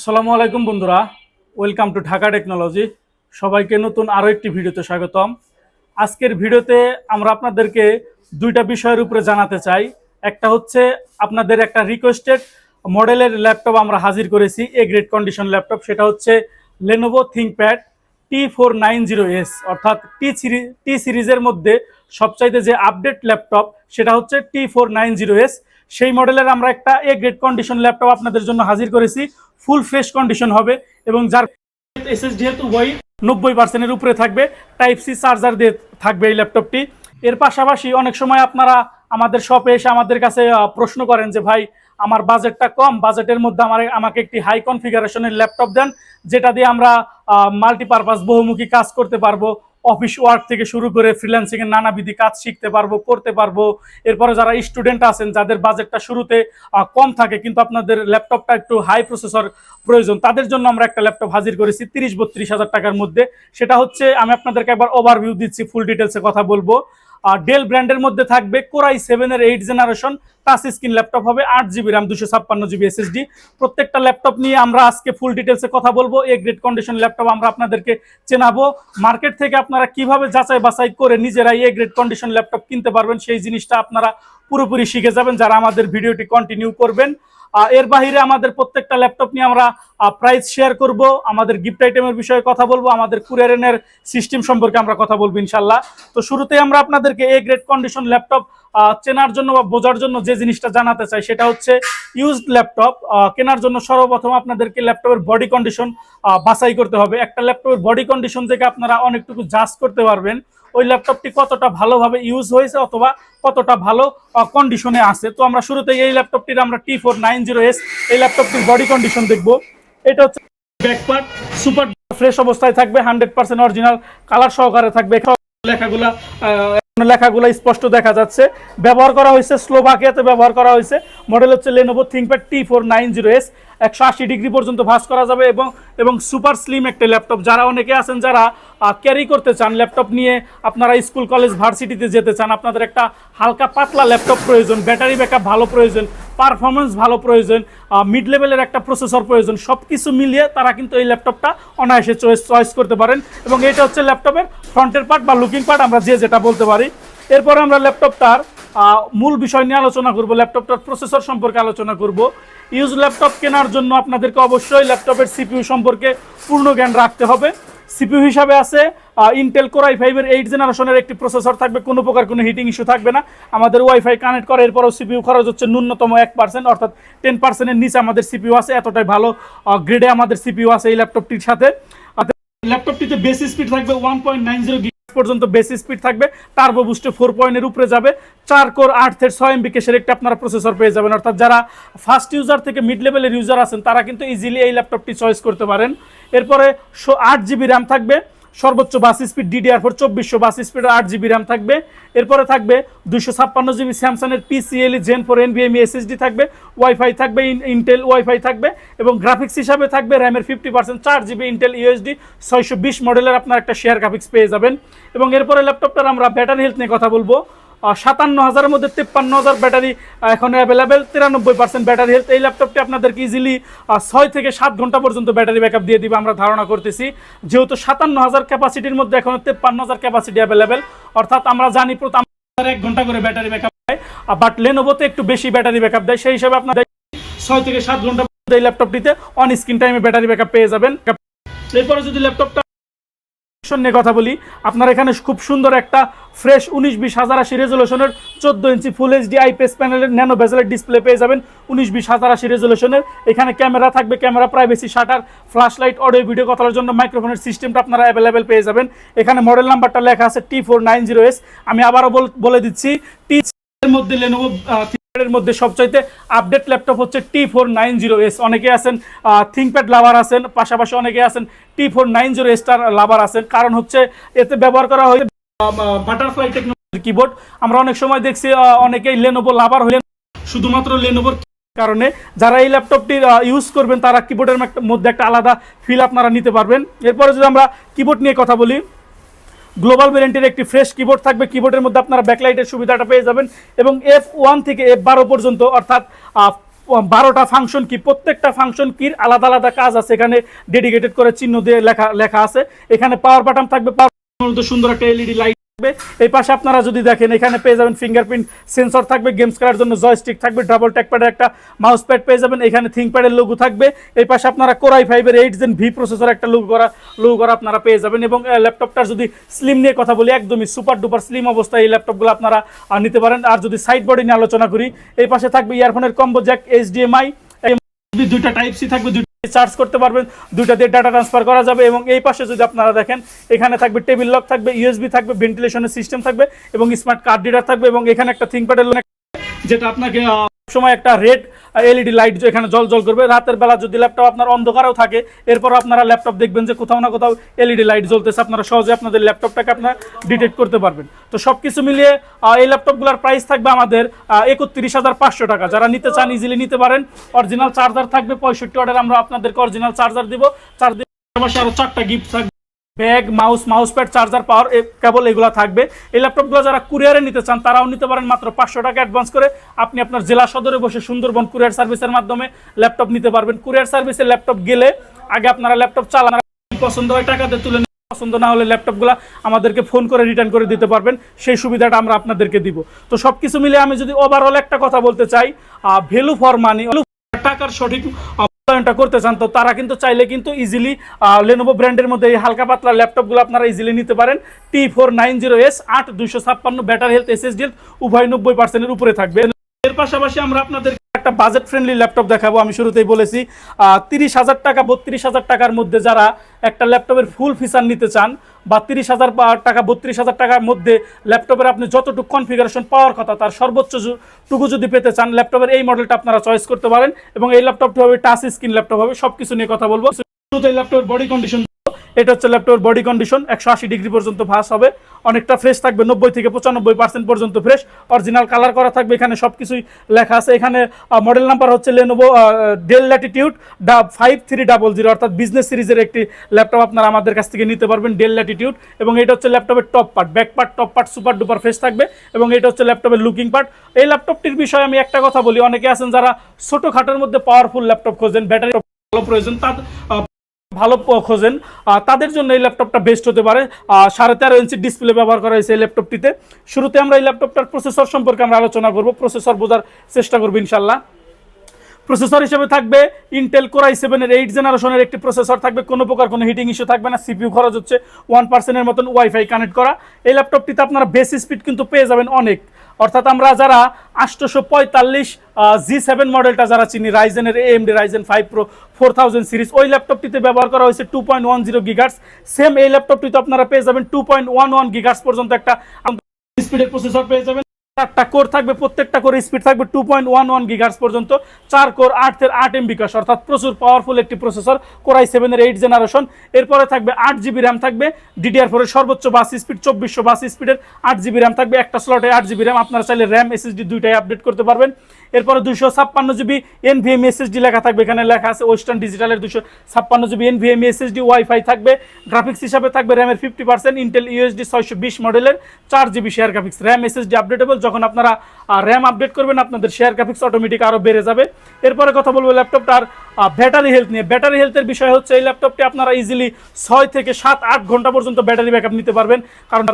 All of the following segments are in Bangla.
আসসালামু আলাইকুম বন্ধুরা। ওয়েলকাম টু ঢাকা টেকনোলজি সবাইকে নতুন আরও একটি ভিডিওতে স্বাগতম। আজকের ভিডিওতে আমরা আপনাদেরকে দুইটা বিষয়ের উপরে জানাতে চাই। একটা হচ্ছে আপনাদের একটা রিকোয়েস্টেড মডেলের ল্যাপটপ আমরা হাজির করেছি এ গ্রেড কন্ডিশন ল্যাপটপ সেটা হচ্ছে Lenovo ThinkPad T four nine zero S অর্থাৎ টি সিরিজ টি সিরিজের মধ্যে সবচাইতে যে আপডেট ল্যাপটপ সেটা হচ্ছে T four nine zero S সেই মডেলের আমরা একটা এ গ্রেড কন্ডিশন ল্যাপটপ আপনাদের জন্য হাজির করেছি। ফুল ফ্রেশ কন্ডিশন হবে এবং যার এসএস যেহেতু ওই নব্বই পার্সেন্টের উপরে থাকবে টাইপ সি চার্জার দিয়ে থাকবে এই ল্যাপটপটি এর পাশাপাশি অনেক সময় আপনারা আমাদের শপে এসে আমাদের কাছে প্রশ্ন করেন যে, ভাই, আমার বাজেটটা কম বাজেটের মধ্যে আমার, আমাকে একটি হাই কনফিগারেশনের ল্যাপটপ দেন, যেটা দিয়ে আমরা মাল্টিপারপাস বহুমুখী কাজ করতে পারব। অফিস ওয়ার্ক থেকে শুরু করে ফ্রিল্যান্সিং এর নানাবিধি কাজ শিখতে পারব, করতে পারব। এরপরে যারা স্টুডেন্ট আছেন, যাদের বাজেটটা শুরুতে কম থাকে, কিন্তু আপনাদের ল্যাপটপটা একটু হাই প্রসেসর প্রয়োজন, তাদের জন্য আমরা একটা ল্যাপটপ হাজির করেছি তিরিশ বত্রিশ হাজার টাকার মধ্যে। সেটা হচ্ছে, আমি আপনাদেরকে একবার ওভারভিউ দিচ্ছি ফুল ডিটেলসে কথা বলব। ডেল ব্র্যান্ডের মধ্যে থাকবে কোরাই সেভেনের eight generation touch screen laptop হবে আট জিবি র্যাম দুশো ছাপ্পান্ন জিবি এসএসডি প্রত্যেকটা ল্যাপটপ নিয়ে আমরা আজকে ফুল ডিটেলসে কথা বলব। এ গ্রেড কন্ডিশন ল্যাপটপ আমরা আপনাদেরকে চেনাবো। মার্কেট থেকে আপনারা কীভাবে যাচাই বাছাই করে নিজেরাই এ গ্রেড কন্ডিশন ল্যাপটপ কিনতে পারবেন, সেই জিনিসটা আপনারা পুরোপুরি শিখে যাবেন। যারা আমাদের ভিডিওটি কন্টিনিউ করবেন এর বাহিরে আমাদের প্রত্যেকটা ল্যাপটপ নিয়ে আমরা প্রাইস শেয়ার করব। আমাদের গিফট আইটেমের বিষয়ে কথা বলব। আমাদের কুরিয়ারের সিস্টেম সম্পর্কে আমরা কথা বলব ইনশাল্লাহ। তো শুরুতেই আমরা আপনাদেরকে এ গ্রেড কন্ডিশন ল্যাপটপ চেনার জন্য বা বোঝার জন্য যে জিনিসটা জানাতে চাই, সেটা হচ্ছে ইউজড ল্যাপটপ কেনার জন্য সর্বপ্রথম আপনাদেরকে ল্যাপটপের বডি কন্ডিশন বাছাই করতে হবে। একটা ল্যাপটপের বডি কন্ডিশন থেকে আপনারা অনেকটুকু জাজ করতে পারবেন। ওই ল্যাপটপটি কতটা ভালোভাবে ইউজ হয়েছে অথবা কতটা ভালো কন্ডিশনে আছে। তো আমরা শুরুতে এই ল্যাপটপটির আমরা T four nine zero S এই ল্যাপটপটির বডি কন্ডিশন দেখব। এটা হচ্ছে ব্যাকপার্ট সুপার ফ্রেশ অবস্থায় থাকবে হান্ড্রেড পার্সেন্ট অরিজিনাল কালার সহকারে থাকবে। লেখাগুলা লেখাগুলা স্পষ্ট দেখা যাচ্ছে। ব্যবহার করা হয়েছে স্লোভাকিয়াতে ব্যবহার করা হয়েছে। মডেল হচ্ছে Lenovo ThinkPad T four nine zero S একশো আশি ডিগ্রি পর্যন্ত ভাঁজ করা যাবে এবং এবং সুপার স্লিম একটা ল্যাপটপ। যারা অনেকে আছেন যারা ক্যারি করতে চান ল্যাপটপ নিয়ে, আপনারা স্কুল, কলেজ, ভার্সিটিতে যেতে চান, আপনাদের একটা হালকা পাতলা ল্যাপটপ প্রয়োজন, ব্যাটারি ব্যাকআপ ভালো প্রয়োজন পারফরমেন্স ভালো প্রয়োজন মিড লেভেলের একটা প্রসেসর প্রয়োজন সব কিছু মিলিয়ে তারা কিন্তু এই ল্যাপটপটা অনায়াসে চয়েস চয়েস করতে পারেন এবং এটা হচ্ছে ল্যাপটপের ফ্রন্টের পার্ট বা লুকিং পার্ট আমরা যে যেটা বলতে পারি। এরপরে আমরা ল্যাপটপটার মূল বিষয় নিয়ে আলোচনা করব, ল্যাপটপটার প্রসেসর সম্পর্কে আলোচনা করব। ইউজ ল্যাপটপ কেনার জন্য আপনাদেরকে অবশ্যই ল্যাপটপের সিপিইউ সম্পর্কে পূর্ণ জ্ঞান রাখতে হবে। সিপিইউ হিসাবে আছে ইন্টেল কোরাই ফাইভের এইট জেনারেশনের একটি প্রসেসর থাকবে, কোনো প্রকার কোনো হিটিং ইস্যু থাকবে না। আমাদের ওয়াইফাই কানেক্ট করা, এরপরও সিপিইউ খরচ হচ্ছে ন্যূনতম এক পার্সেন্ট অর্থাৎ টেন পার্সেন্টের নিচে আমাদের সিপিইউ আছে, এতটাই ভালো গ্রেডে আমাদের সিপিইউ আছে এই ল্যাপটপটির সাথে। ল্যাপটপটিতে বেস স্পিড থাকবে ওয়ান পয়েন্ট নাইন জিরো পর্যন্ত বেশি স্পিড থাকবে। টার্বো বুস্টে ফোর পয়েন্টের উপরে যাবে। চার কোর আট থেকে ছয় এমবি বিকেশের একটা আপনারা প্রসেসর পেয়ে যাবেন। অর্থাৎ যারা ফার্স্ট ইউজার থেকে মিড লেভেলের ইউজার আছেন, তারা কিন্তু ইজিলি এই ল্যাপটপটি চয়েস করতে পারেন। এরপরে আট জিবি র্যাম থাকবে। সর্বোচ্চ বাস স্পিড ডিডিআর ফোর চব্বিশশো বাস স্পিড আট জিবি র্যাম থাকবে। এরপরে থাকবে দুশো ছাপ্পান্ন জিবি স্যামসাংয়ের পিসিএলই জেন ফোর এনবিএমই এসএসডি থাকবে ওয়াইফাই থাকবে ইন্টেল ওয়াইফাই থাকবে, এবং গ্রাফিক্স হিসাবে থাকবে র্যামের ফিফটি পার্সেন্ট চার জিবি ইন্টেল ইউএসডি ছয়শো বিশ মডেলের আপনার একটা শেয়ার গ্রাফিক্স পেয়ে যাবেন। এবং এরপরে ল্যাপটপটার আমরা ব্যাটারি হেলথ নিয়ে কথা বলব। সাতান্ন হাজারের মধ্যে তেপ্পান্ন হাজার ব্যাটারি এখন অ্যাভেলেবেল তিরানব্বই পার্সেন্ট ব্যাটারি হেলথ এই ল্যাপটপটি আপনাদেরকে ইজিলি ছয় থেকে সাত ঘণ্টা পর্যন্ত ব্যাটারি ব্যাকআপ দিয়ে দিবে, আমরা ধারণা করতেছি। যেহেতু সাতান্ন হাজার ক্যাপাসিটির মধ্যে এখন তেপ্পান্ন হাজার ক্যাপাসিটি অ্যাভেলেবেল অর্থাৎ আমরা জানি প্রথম এক ঘণ্টা করে ব্যাটারি ব্যাকআপ দেয় বাট লেনোভোতে একটু বেশি ব্যাটারি ব্যাকআপ দেয়, সেই হিসাবে আপনাদের ছয় থেকে সাত ঘণ্টা এই ল্যাপটপটিতে অন স্ক্রিন টাইমে ব্যাটারি ব্যাকআপ পেয়ে যাবেন। এরপরে যদি ল্যাপটপটা নিয়ে কথা বলি। আপনার এখানে খুব সুন্দর একটা ফ্রেশ উনিশ বিশ হাজার আশি রেজলিউশনের চোদ্দ ইঞ্চি ফুল এইচডি আইপিএস প্যানেলের ন্যানো বেজেলের ডিসপ্লে পেয়ে যাবেন। উনিশ বিশ হাজার আশি রেজলিউশনের এখানে ক্যামেরা থাকবে camera privacy shutter flash light audio video কথার জন্য মাইক্রোফোনের সিস্টেমটা আপনারা অ্যাভেলেবেল পেয়ে যাবেন। এখানে মডেল নাম্বারটা লেখা আছে T four nine zero S আমি আবারও বলে দিচ্ছি টি এর মধ্যে মধ্যে সবচাইতে আপডেট ল্যাপটপ হচ্ছে T four nine zero S অনেকে আছেন থিঙ্কপ্যাড লাভার আছেন, পাশাপাশি অনেকে আছেন টি ফোর নাইন জিরো এসটার লাভার আছেন। কারণ হচ্ছে এতে ব্যবহার করা হয়েছে বাটারফ্লাই টেকনোলজির কিবোর্ড আমরা অনেক সময় দেখছি অনেকেই লেনোভো লাভার হলেন শুধুমাত্র লেনোভোর কারণে যারা এই ল্যাপটপটি ইউজ করবেন, তারা কিবোর্ডের মধ্যে একটা আলাদা ফিল আপনারা নিতে পারবেন। এরপরে যদি আমরা কিবোর্ড নিয়ে কথা বলি গ্লোবাল ভ্যারিয়েন্টের একটি ফ্রেশ কিবোর্ড থাকবে। কিবোর্ডের মধ্যে আপনারা ব্যাকলাইটের সুবিধাটা পেয়ে যাবেন এবং এফ ওয়ান থেকে এফ বারো পর্যন্ত অর্থাৎ বারোটা ফাংশন কি প্রত্যেকটা ফাংশন কির আলাদা আলাদা কাজ আছে। এখানে ডেডিকেটেড করে চিহ্ন দিয়ে লেখা লেখা আছে। এখানে পাওয়ার বাটন থাকবে। পাওয়ার সুন্দর একটা এলইডি লাইট থাকবে। এই পাশে আপনারা যদি দেখেন, এখানে পেয়ে যাবেন ফিঙ্গারপ্রিন্ট সেন্সর থাকবে গেমস খেলার জন্য জয়স্টিক থাকবে ডাবল ট্যাকপ্যাডের একটা মাউস প্যাড পেয়ে যাবেন, এখানে থিঙ্কপ্যাডের লোগো থাকবে। এই পাশে আপনারা কোরাই ফাইভের এইট জেন ভি প্রসেসর একটা লোগো করা লোগো করা আপনারা পেয়ে যাবেন এবং ল্যাপটপটার যদি স্লিম নিয়ে কথা বলি, একদমই সুপার ডুপার স্লিম অবস্থায় এই ল্যাপটপগুলো আপনারা নিতে পারেন। আর যদি সাইড বডি নিয়ে আলোচনা করি, এই পাশে থাকবে ইয়ারফোনের কম্বো জ্যাক এইচডিএমআই দুইটা টাইপ সি থাকবে চার্জ করতে পারবেন, দুইটা দিয়ে ডাটা ট্রান্সফার করা যাবে এবং এই পাশে যদি আপনারা দেখেন, এখানে থাকবে টেবিল লক থাকবে, ইউএসবি থাকবে, ভেন্টিলেশনের সিস্টেম থাকবে এবং স্মার্ট কার্ড রিডার থাকবে এবং এখানে একটা থিঙ্কপ্যাডের যেটা আপনাকে সময় একটা রেড এলইডি লাইট এখানে জল জল করবে। রাতের বেলা যদি ল্যাপটপ আপনার অন্ধকারেও থাকে, এরপর আপনারা ল্যাপটপ দেখবেন যে কোথাও না কোথাও এলইডি লাইট জ্বলতেছে। আপনারা সহজে আপনাদের ল্যাপটপটাকে আপনারা ডিটেক্ট করতে পারবেন। তো সব কিছু মিলিয়ে এই ল্যাপটপগুলোর প্রাইস থাকবে আমাদের একত্রিশ হাজার পাঁচশো টাকা। যারা নিতে চান ইজিলি নিতে পারেন। অরিজিনাল চার্জার থাকবে পঁয়ষট্টি অর্ডার আমরা আপনাদেরকে অরিজিনাল চার্জার দিব। চার পাশাপাশি আরও চারটা গিফট থাকবে। Bag, mouse mouse pad charger, power cable এগুলো থাকবে। এই ল্যাপটপগুলো যারা কুরিয়ারে নিতে চান, তারাও নিতে পারেন মাত্র পাঁচশো টাকা অ্যাডভান্স করে। আপনি আপনার জেলা সদরে বসে সুন্দরবন কুরিয়ার সার্ভিসের মাধ্যমে ল্যাপটপ নিতে পারবেন। কুরিয়ার সার্ভিসে ল্যাপটপ গেলে আগে আপনারা ল্যাপটপ চালান, পছন্দ হয় টাকাতে তুলে। পছন্দ না হলে ল্যাপটপগুলো আমাদেরকে ফোন করে রিটার্ন করে দিতে পারবেন। সেই সুবিধাটা আমরা আপনাদেরকে দিব। তো সব কিছু মিলে আমি যদি ওভারঅল একটা কথা বলতে চাই ভ্যালু ফর মানি টাকার সঠিক মূল্যায়নটা করতে চান, তো তারা কিন্তু চাইলে কিন্তু ইজিলি লেনোভো ব্র্যান্ডের মধ্যে এই হালকা পাতলা ল্যাপটপগুলো আপনারা ইজিলি নিতে পারেন। T four nine zero S আট দুশো ছাপ্পান্ন battery health S S SSD উভয় নব্বই পার্সেন্টের উপরে থাকবে। এর পাশাপাশি আমরা আপনাদের একটা বাজেট ফ্রেন্ডলি ল্যাপটপ দেখাবো, আমি শুরুতেই বলেছি। তিরিশ হাজার টাকা, বত্রিশ হাজার টাকার মধ্যে যারা একটা ল্যাপটপের ফুল ফিচার নিতে চান বা তিরিশ হাজার টাকা, বত্রিশ হাজার টাকার মধ্যে ল্যাপটপের আপনি যতটুকু কনফিগারেশন পাওয়ার কথা, তার সর্বোচ্চ টুকু যদি পেতে চান ল্যাপটপের এই মডেলটা আপনারা চয়েস করতে পারেন এবং এই ল্যাপটপটি হবে টাচ স্ক্রিন ল্যাপটপ হবে সব কিছু নিয়ে কথা বলব। শুরুতে ল্যাপটপের বডি কন্ডিশন এটা হচ্ছে ল্যাপটপের বডি কন্ডিশন একশো আশি ডিগ্রি পর্যন্ত ভাস হবে। অনেকটা ফ্রেশ থাকবে, নব্বই থেকে পঁচানব্বই পার্সেন্ট পর্যন্ত ফ্রেশ অরিজিনাল কালার করা থাকবে, এখানে সব কিছুই লেখা আছে। এখানে মডেল নাম্বার হচ্ছে লেনোভো ডেল ল্যাটিটিউড ডা ফাইভ থ্রি ডাবল জিরো অর্থাৎ বিজনেস সিরিজের একটি ল্যাপটপ আপনারা আমাদের কাছ থেকে নিতে পারবেন ডেল ল্যাটিটিউড এবং এটা হচ্ছে ল্যাপটপের top part back part top part super duper fresh থাকবে। এবং এটা হচ্ছে ল্যাপটপের লুকিং পার্ট এই ল্যাপটপটির বিষয়ে আমি একটা কথা বলি, অনেকে আছেন যারা ছোটোখাটোর মধ্যে পাওয়ারফুল ল্যাপটপ খোঁজেন ব্যাটারি ভালো প্রয়োজন, তার ভালো খোঁজেন। তাদের জন্য এই ল্যাপটপটা বেস্ট হতে পারে। সাড়ে তেরো ইঞ্চি ডিসপ্লে ব্যবহার করা হয়েছে এই ল্যাপটপটিতে। শুরুতে আমরা এই ল্যাপটপটার প্রসেসর সম্পর্কে আমরা আলোচনা করব। প্রসেসর বোঝার চেষ্টা করব ইনশাল্লাহ প্রসেসর হিসেবে থাকবে ইন্টেল কোরাই সেভেনের এইট জেনারেশনের একটি প্রসেসর থাকবে। কোনো প্রকার কোনো হিটিং ইস্যু থাকবে না সিপিউ খরচ হচ্ছে ওয়ান পার্সেন্টের মতন ওয়াইফাই কানেক্ট করা। এই ল্যাপটপটিতে আপনারা বেসি স্পিড কিন্তু পেয়ে যাবেন অনেক। অর্থাৎ আমরা যারা আটশোশো পঁয়তাল্লিশ জি সেভেন মডেলটা যারা চিনি রাইজেনের AMD Ryzen five pro four thousand series ওই ল্যাপটপটিতে ব্যবহার করা হয়েছে two point one zero gigahertz same এই ল্যাপটপটিতে আপনারা পেয়ে যাবেন two point one one gigahertz পর্যন্ত একটা স্পিডের প্রসেসর পেয়ে যাবেন। চারটা কোর থাকবে, প্রত্যেকটা কোর স্পিড থাকবে two point one one gigahertz পর্যন্ত। চার কোর আটের আট এম বিকাশ অর্থাৎ প্রচুর পাওয়ারফুল একটি প্রসেসর কোরাই সেভেনের এইট জেনারেশন এরপরে থাকবে আট জিবি র্যাম থাকবে ডিডিআর ফোরের সর্বোচ্চ বাস স্পিড চব্বিশশো বাস স্পিডের আট জিবি র্যাম থাকবে। একটা স্লটে আট জিবি র্যাম আপনারা চাইলে র্যাম এসএসডি দুইটাই আপডেট করতে পারবেন। এরপরে দুশো ছাপ্পান্ন জিবি এনভিএম এসএসডি লেখা থাকবে। এখানে লেখা আছে ওয়েস্টার্ন ডিজিটালের দুশো ছাপ্পান্ন জিবি এনভিএম এসএসডি, ওয়াইফাই থাকবে। গ্রাফিক্স হিসাবে থাকবে র্যামের ফিফটি পার্সেন্ট, ইন্টেল ইউএসডি ছয়শো বিশ মডেলের চার GB share graphics RAM SSD updatable যখন আপনারা র্যাম আপডেট করবেন, আপনাদের শেয়ার গ্রাফিক্স অটোমেটিক আরও বেড়ে যাবে। এরপরে কথা বলব ল্যাপটপটার ব্যাটারি হেলথ নিয়ে। ব্যাটারি হেলথের বিষয় হচ্ছে, এই ল্যাপটপটি আপনারা ইজিলি ছয় থেকে সাত আট ঘণ্টা পর্যন্ত ব্যাটারি ব্যাকআপ নিতে পারবেন। কারণ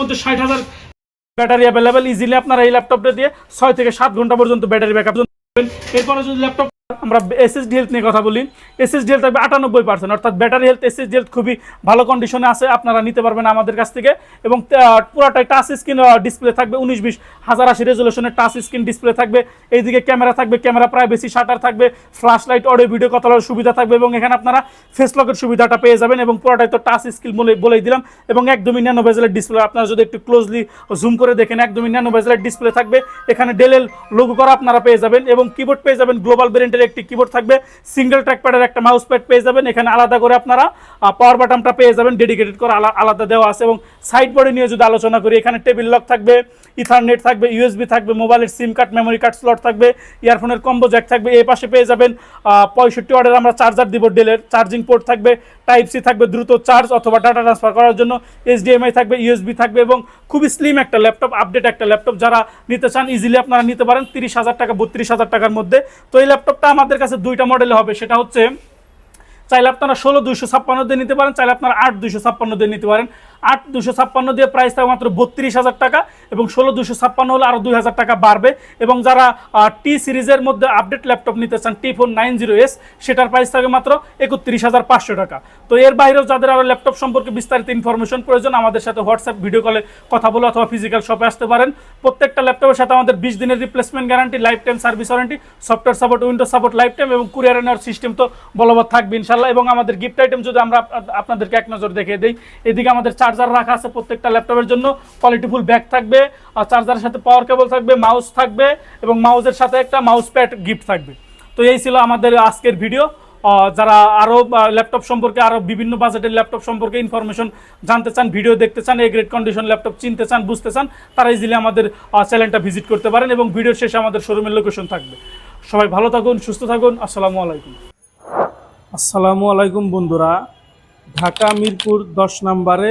মধ্যে ষাট হাজার ব্যাটারি অ্যাভেলেবেল ইজিলি আপনারা এই ল্যাপটপটা দিয়ে ছয় থেকে সাত ঘণ্টা পর্যন্ত ব্যাটারি ব্যাকআপ এরপরে যদি ল্যাপটপ আমরা এসএসডি হেলথ নিয়ে কথা বলি। এসএসডি হেলথ থাকবে আটানব্বই পার্সেন্ট অর্থাৎ ব্যাটারি হেলথ এসএসডি হেলথ খুবই ভালো কন্ডিশনে আছে, আপনারা নিতে পারবেন আমাদের কাছ থেকে। এবং পুরাটাই টাচ স্ক্রিন ডিসপ্লে থাকবে, উনিশ বিশ হাজার আশি রেজলিউশনের টাচ স্ক্রিন ডিসপ্লে থাকবে। এইদিকে ক্যামেরা থাকবে ক্যামেরা বেশি শাটার থাকবে ফ্ল্যাশ লাইট অডিও ভিডিও কথা বলার সুবিধা থাকবে এবং এখানে আপনারা ফেস লকের সুবিধাটা পেয়ে যাবেন এবং পুরোটাই তো টাচ স্ক্রিন বলে, বলেই দিলাম। এবং একদমই ন্যানো বেজেলের ডিসপ্লে আপনারা যদি একটু ক্লোজলি জুম করে দেখেন, একদমই ন্যানো বেজেলের ডিসপ্লে থাকবে। এখানে ডেলের লোগো করা আপনারা পেয়ে যাবেন এবং কিবোর্ড পেয়ে যাবেন গ্লোবাল ব্র্যান্ডের একটি কিবোর্ড থাকবে সিঙ্গেল ট্র্যাক প্যাডের একটা মাউস প্যাড পেয়ে যাবেন। এখানে আলাদা করে আপনারা পাওয়ার বাটনটা পেয়ে যাবেন ডেডিকেটেড করে আলাদা দেওয়া আছে এবং সাইড বোর্ডে নিয়ে যদি আলোচনা করি, এখানে টেবিল লক থাকবে ইথারনেট থাকবে ইউএসবি থাকবে মোবাইলের SIM card memory card slot থাকবে ইয়ারফোনের কম্বো জ্যাক থাকবে এই পাশে পেয়ে যাবেন পঁয়ষট্টি ওয়ার্ডের আমরা চার্জার দিব ডেলের চার্জিং পোর্ট থাকবে টাইপ সি থাকবে, দ্রুত চার্জ অথবা ডাটা ট্রান্সফার করার জন্য এইচডিএমআই থাকবে ইউএসবি থাকবে এবং খুবই স্লিম একটা ল্যাপটপ আপডেট একটা ল্যাপটপ যারা নিতে চান ইজিলি আপনারা নিতে পারেন, তিরিশ হাজার টাকা, বত্রিশ হাজার টাকার মধ্যে। তো এই ল্যাপটপটা আমাদের কাছে দুইটা মডেল হবে। সেটা হচ্ছে, চাইলে আপনারা ষোলো দুইশো ছাপ্পান্ন দিয়ে নিতে পারেন, চাইলে আপনারা আট দুইশো ছাপ্পান্ন দিয়ে নিতে পারেন। আট দুশো ছাপ্পান্ন দিয়ে প্রাইস থাকবে মাত্র বত্রিশ হাজার টাকা এবং ষোলো দুশো ছাপ্পান্ন হলে আরও দুই হাজার টাকা বাড়বে। এবং যারা টি সিরিজের মধ্যে আপডেট ল্যাপটপ নিতে চান T four nine zero S সেটার প্রাইস থাকবে মাত্র একত্রিশ হাজার পাঁচশো টাকা। তো এর বাইরেও যাদের আরও ল্যাপটপ সম্পর্কে বিস্তারিত ইনফরমেশন প্রয়োজন, আমাদের সাথে হোয়াটসঅ্যাপ ভিডিও কলে কথা বলে অথবা ফিজিক্যাল শপে আসতে পারেন। প্রত্যেকটা ল্যাপটপের সাথে আমাদের বিশ দিনের replacement guarantee life time service warranty software support window support life time এবং কুরিয়ার নেওয়ার সিস্টেম তো বলবৎ থাকবে ইনশাল্লাহ এবং আমাদের গিফট আইটেম যদি আমরা আপনাদেরকে এক নজর দেখিয়ে দিই, এদিকে আমাদের চার্জার রাখা আছে প্রত্যেকটা ল্যাপটপের জন্য। কোয়ালিটিফুল ব্যাগ থাকবে, আর চার্জারের সাথে পাওয়ার কেবল থাকবে মাউস থাকবে, এবং মাউসের সাথে একটা মাউস প্যাড গিফট থাকবে। তো এই ছিল আমাদের আজকের ভিডিও যারা আরও ল্যাপটপ সম্পর্কে আরও বিভিন্ন বাজেটের ল্যাপটপ সম্পর্কে ইনফরমেশন জানতে চান ভিডিও দেখতে চান এই গ্রেড কন্ডিশন ল্যাপটপ চিনতে চান, বুঝতে চান, তারা ইজিলি আমাদের চ্যানেলটা ভিজিট করতে পারেন এবং ভিডিওর শেষে আমাদের শোরুমের লোকেশন থাকবে। সবাই ভালো থাকুন, সুস্থ থাকুন, আসসালামু আলাইকুম। আসসালামু আলাইকুম বন্ধুরা। ঢাকা মিরপুর দশ নম্বরে